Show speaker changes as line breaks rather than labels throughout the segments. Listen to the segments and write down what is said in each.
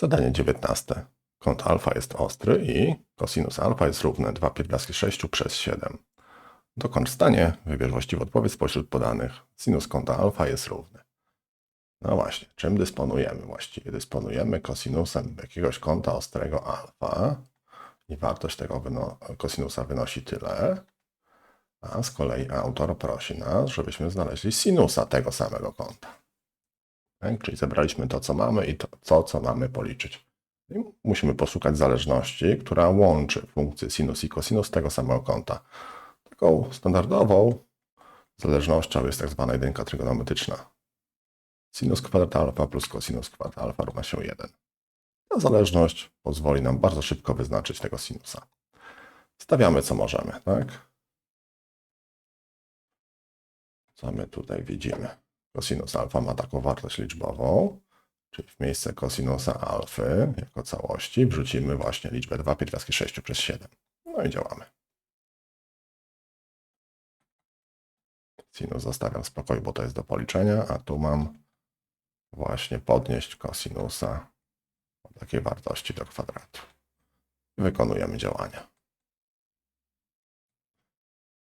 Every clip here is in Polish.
Zadanie 19. Kąt alfa jest ostry i cosinus alfa jest równe 2 pierwiastki 6 przez 7. Dokąd stanie, wybierz właściwą odpowiedź spośród podanych. Sinus kąta alfa jest równy. No właśnie, czym dysponujemy właściwie? Dysponujemy kosinusem jakiegoś kąta ostrego alfa i wartość tego wyno- kosinusa wynosi tyle. A z kolei autor prosi nas, żebyśmy znaleźli sinusa tego samego kąta. Tak? Czyli zebraliśmy to, co mamy i to, co, co mamy policzyć. I musimy poszukać zależności, która łączy funkcje sinus i cosinus tego samego kąta. Taką standardową zależnością jest tak zwana jedynka trygonometryczna. Sinus kwadrat alfa plus cosinus kwadrat alfa równa się 1. Ta zależność pozwoli nam bardzo szybko wyznaczyć tego sinusa. Stawiamy co możemy, tak? Co my tutaj widzimy? Cosinus alfa ma taką wartość liczbową, czyli w miejsce cosinusa alfy jako całości wrzucimy właśnie liczbę 2 pierwiastki 6 przez 7. No i działamy. Sinus zostawiam w spokoju, bo to jest do policzenia, a tu mam właśnie podnieść cosinusa od takiej wartości do kwadratu. Wykonujemy działania.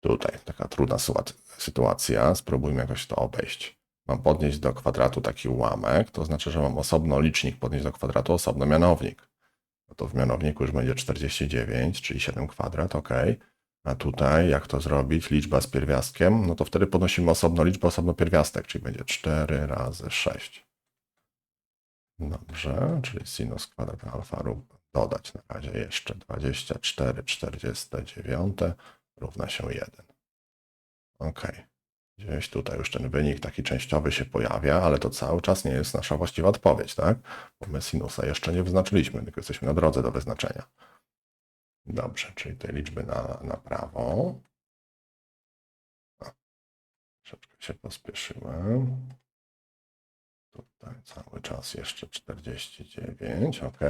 Tutaj taka trudna sytuac- sytuacja, spróbujmy jakoś to obejść. Mam podnieść do kwadratu taki ułamek, to znaczy, że mam osobno licznik podnieść do kwadratu, osobno mianownik. No to w mianowniku już będzie 49, czyli 7 kwadrat, ok. A tutaj, jak to zrobić? Liczba z pierwiastkiem, no to wtedy podnosimy osobno liczbę, osobno pierwiastek, czyli będzie 4 razy 6. Dobrze, czyli sinus kwadrat alfa rób, dodać na razie jeszcze 24 49 równa się 1. Ok. Gdzieś tutaj już ten wynik taki częściowy się pojawia, ale to cały czas nie jest nasza właściwa odpowiedź, tak? Bo my sinusa jeszcze nie wyznaczyliśmy, tylko jesteśmy na drodze do wyznaczenia. Dobrze, czyli te liczby na, na prawo. Troszeczkę się pospieszyłem. Tutaj cały czas jeszcze 49, ok.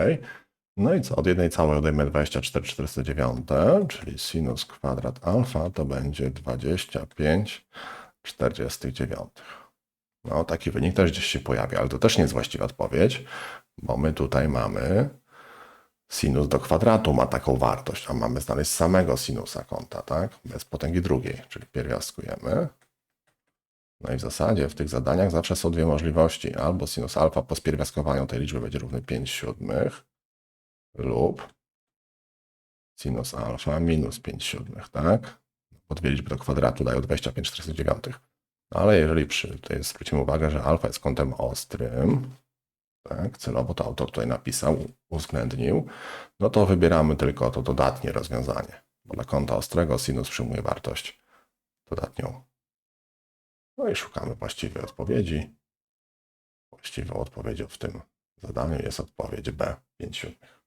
No i co? Od jednej całej odejmę 24 49, czyli sinus kwadrat alfa to będzie 25 49. No taki wynik też gdzieś się pojawia, ale to też nie jest właściwa odpowiedź, bo my tutaj mamy sinus do kwadratu ma taką wartość, a mamy znaleźć samego sinusa kąta, tak? Bez potęgi drugiej, czyli pierwiastkujemy. No i w zasadzie w tych zadaniach zawsze są dwie możliwości. Albo sinus alfa po spierwiastkowaniu tej liczby będzie równy 5 siódmych, lub sinus alfa minus 5 siódmych, tak? Bo dwie liczby do kwadratu dają 25 49. No ale jeżeli przy, tutaj zwrócimy uwagę, że alfa jest kątem ostrym, tak, celowo to autor tutaj napisał, uwzględnił, no to wybieramy tylko to dodatnie rozwiązanie, bo dla kąta ostrego sinus przyjmuje wartość dodatnią. No i szukamy właściwej odpowiedzi. Właściwą odpowiedzią w tym zadaniu jest odpowiedź B, 5 siódmych.